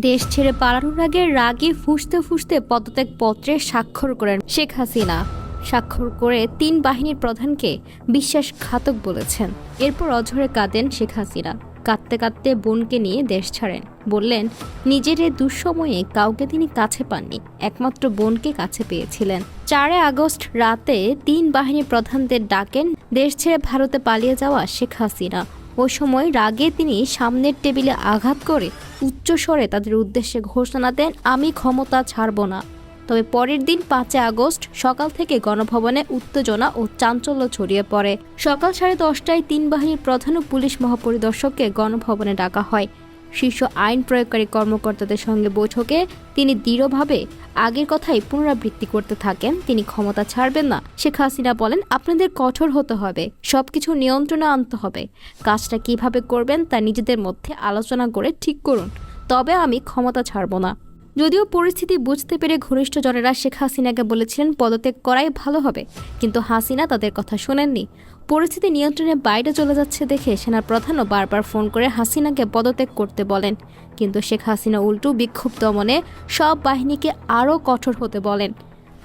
দেশ ছেড়ে পালানোর আগে রাগে ফুসতে ফুসতে পদত্যাগ পত্রে স্বাক্ষর করেন শেখ হাসিনা। স্বাক্ষর করে তিন বাহিনীর প্রধানকে বিশ্বাসঘাতক বলেছেন। এরপর অঝরে কাঁদেন শেখ হাসিনা। কাঁদতে কাঁদতে বোনকে নিয়ে দেশ ছাড়েন। বললেন, নিজের দুঃসময়ে কাউকে তিনি কাছে পাননি। একমাত্র বোনকে কাছে পেয়েছিলেন। চারে আগস্ট রাতে তিন বাহিনীর প্রধানদের ডাকেন দেশ ছেড়ে ভারতে পালিয়ে যাওয়া শেখ হাসিনা। ওই সময় রাগে তিনি সামনের টেবিলে আঘাত করে উচ্চস্বরে তাদের উদ্দেশ্যে ঘোষণা দেন, আমি ক্ষমতা ছাড়ব না। তবে পরের দিন পাঁচে আগস্ট সকাল থেকে গণভবনে উত্তেজনা ও চাঞ্চল্য ছড়িয়ে পড়ে। সকাল সাড়ে দশটায় তিন বাহিনীর প্রধান পুলিশ মহাপরিদর্শককে গণভবনে ডাকা হয়। শীর্ষ আইন প্রয়োগকারী কর্মকর্তাদের সঙ্গে বৈঠকে তিনি দৃঢ়ভাবে আগের কথাই পুনরাবৃত্তি করতে থাকেন। তিনি ক্ষমতা ছাড়বেন না। শেখ হাসিনা বলেন, আপনাদের কঠোর হতে হবে। সবকিছু নিয়ন্ত্রণে আনতে হবে। কাজটা কীভাবে করবেন তা নিজেদের মধ্যে আলোচনা করে ঠিক করুন। তবে আমি ক্ষমতা ছাড়ব না। যদিও পরিস্থিতি বুঝতে পেরে ঘনিষ্ঠজনেরা শেখ হাসিনাকে বলেছিলেন পদত্যাগ করাই ভালো হবে, কিন্তু হাসিনা তাদের কথা শোনেননি। পরিস্থিতি নিয়ন্ত্রণে বাইরে চলে যাচ্ছে দেখে সেনা প্রধানও বারবার ফোন করে হাসিনাকে পদত্যাগ করতে বলেন। কিন্তু শেখ হাসিনা উল্টো বিক্ষোভ দমনে সব বাহিনীকে আরও কঠোর হতে বলেন।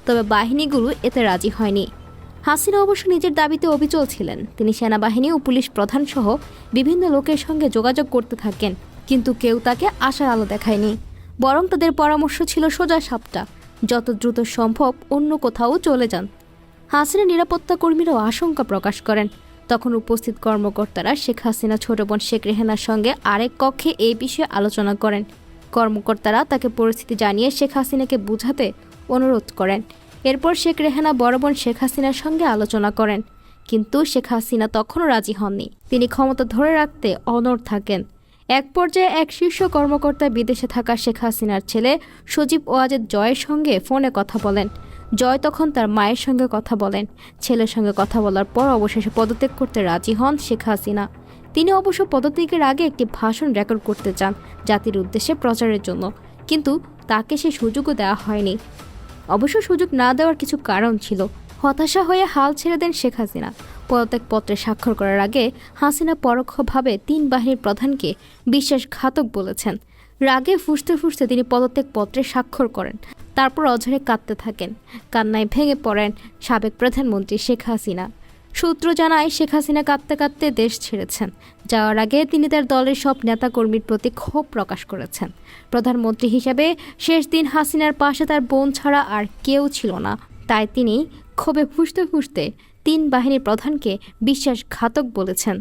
তবে বাহিনীগুলো এতে রাজি হয়নি। হাসিনা অবশ্য নিজের দাবিতে অবিচল ছিলেন। তিনি সেনাবাহিনী ও পুলিশ প্রধান সহ বিভিন্ন লোকের সঙ্গে যোগাযোগ করতে থাকেন, কিন্তু কেউ তাকে আশার আলো দেখায়নি। বরং তাদের পরামর্শ ছিল সোজা সাপটা, যত দ্রুত সম্ভব অন্য কোথাও চলে যান। হাসিনা নিরাপত্তা কর্মীরাও আশঙ্কা প্রকাশ করেন। তখন উপস্থিত কর্মকর্তারা শেখ হাসিনা, ছোট বোন শেখ রেহানার সঙ্গে আরেক কক্ষে এই বিষয়ে আলোচনা করেন। কর্মকর্তারা তাকে পরিস্থিতি জানিয়ে শেখ হাসিনাকে বুঝাতে অনুরোধ করেন। এরপর শেখ রেহানা, বড় বোন শেখ হাসিনার সঙ্গে আলোচনা করেন। কিন্তু শেখ হাসিনা তখনও রাজি হননি। তিনি ক্ষমতা ধরে রাখতে অনড় থাকেন। এক পর্যায়ে এক শীর্ষ কর্মকর্তা বিদেশে থাকা শেখ হাসিনার ছেলে সজীব ওয়াজেদ জয়ের সঙ্গে ফোনে কথা বলেন। জয় তখন তার মায়ের সঙ্গে কথা বলেন। ছেলের সঙ্গে কথা বলার পর অবশেষে পদত্যাগ করতে রাজি হন শেখ হাসিনা। তিনি অবশ্য পদত্যাগের আগে একটি ভাষণ রেকর্ড করতে চান জাতির উদ্দেশ্যে প্রচারের জন্য। কিন্তু তাকে সে সুযোগও দেওয়া হয়নি। অবশ্য সুযোগ না দেওয়ার কিছু কারণ ছিল। হতাশা হয়ে হাল ছেড়ে দেন শেখ হাসিনা। পদত্যাগ পত্রে স্বাক্ষর করার আগে হাসিনা পরোক্ষভাবে তিন বাহিনীর প্রধানকে বিশ্বাসঘাতক বলেছেন। রাগে ফুসতে ফুসতে তিনি পদত্যাগ পত্রে স্বাক্ষর করেন। তারপর অঝরে কাঁদতে থাকেন। কান্নায় ভেঙে পড়েন সাবেক প্রধানমন্ত্রী শেখ হাসিনা। সূত্র জানায়, শেখ হাসিনা কাঁদতে কাঁদতে দেশ ছেড়েছেন। যাওয়ার আগে তিনি তার দলের সব নেতাকর্মীর প্রতি ক্ষোভ প্রকাশ করেছেন। প্রধানমন্ত্রী হিসেবে শেষ দিন হাসিনার পাশে তার বোন ছাড়া আর কেউ ছিল না। তাই তিনি ক্ষোভে ফুসতে ফুসতে তিন বাহিনীর প্রধানকে বিশ্বাসঘাতক বলেছেন।